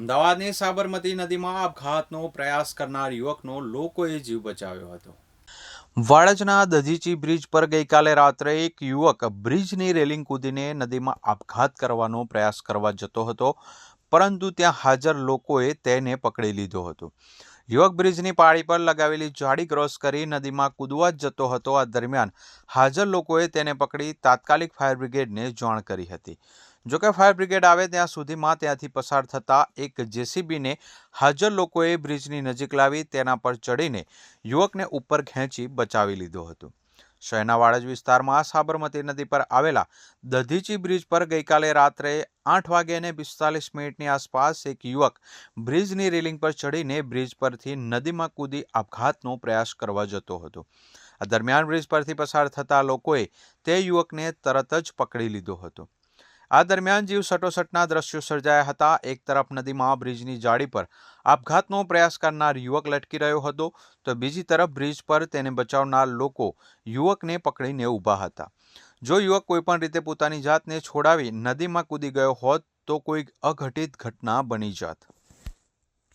અમદાવાદની સાબરમતી નદીમાં આપઘાતનો પ્રયાસ કરનાર યુવકનો લોકોએ જીવ બચાવ્યો હતો. વાડજના દધીચી બ્રિજ પર ગઈકાલે રાત્રે એક યુવક બ્રિજની રેલિંગ કૂદીને નદીમાં આપઘાત કરવાનો પ્રયાસ કરવા જતો હતો, પરંતુ ત્યાં હાજર લોકોએ તેને પકડી લીધો હતો. યુવક બ્રિજની પાળી પર લગાવેલી જાળી ક્રોસ કરી નદીમાં કૂદવા જતો હતો. આ દરમિયાન હાજર લોકોએ તેને પકડી તાત્કાલિક ફાયર બ્રિગેડને જાણ કરી હતી. જોકે ફાયર બ્રિગેડ આવે ત્યાં સુધીમાં ત્યાંથી પસાર થતા એક જેસીબીને હાજર લોકોએ બ્રિજની નજીક લાવી તેના પર ચડીને યુવકને ઉપર ખેંચી બચાવી લીધો હતો. શહેરના વાડજ વિસ્તારમાં સાબરમતી નદી પર આવેલા દધીચી બ્રિજ પર ગઈકાલે રાત્રે આઠ વાગે અને પિસ્તાલીસ મિનિટની આસપાસ એક યુવક બ્રિજની રેલિંગ પર ચડીને બ્રિજ પરથી નદીમાં કૂદી આપઘાતનો પ્રયાસ કરવા જતો હતો. આ દરમિયાન બ્રિજ પરથી પસાર થતા લોકોએ તે યુવકને તરત જ પકડી લીધો હતો. આ દરમિયાન જીવ સટોસટના દ્રશ્યો સર્જાયા હતા. એક તરફ નદીમાં બ્રિજની જાળી પર આપઘાતનો પ્રયાસ કરનાર યુવક લટકી રહ્યો હતો, તો બીજી તરફ બ્રિજ પર તેને બચાવનાર લોકો યુવકને પકડીને ઊભા હતા. જો યુવક કોઈપણ રીતે પોતાની જાતને છોડાવી નદીમાં કૂદી ગયો હોત તો કોઈ અઘટિત ઘટના બની જાત.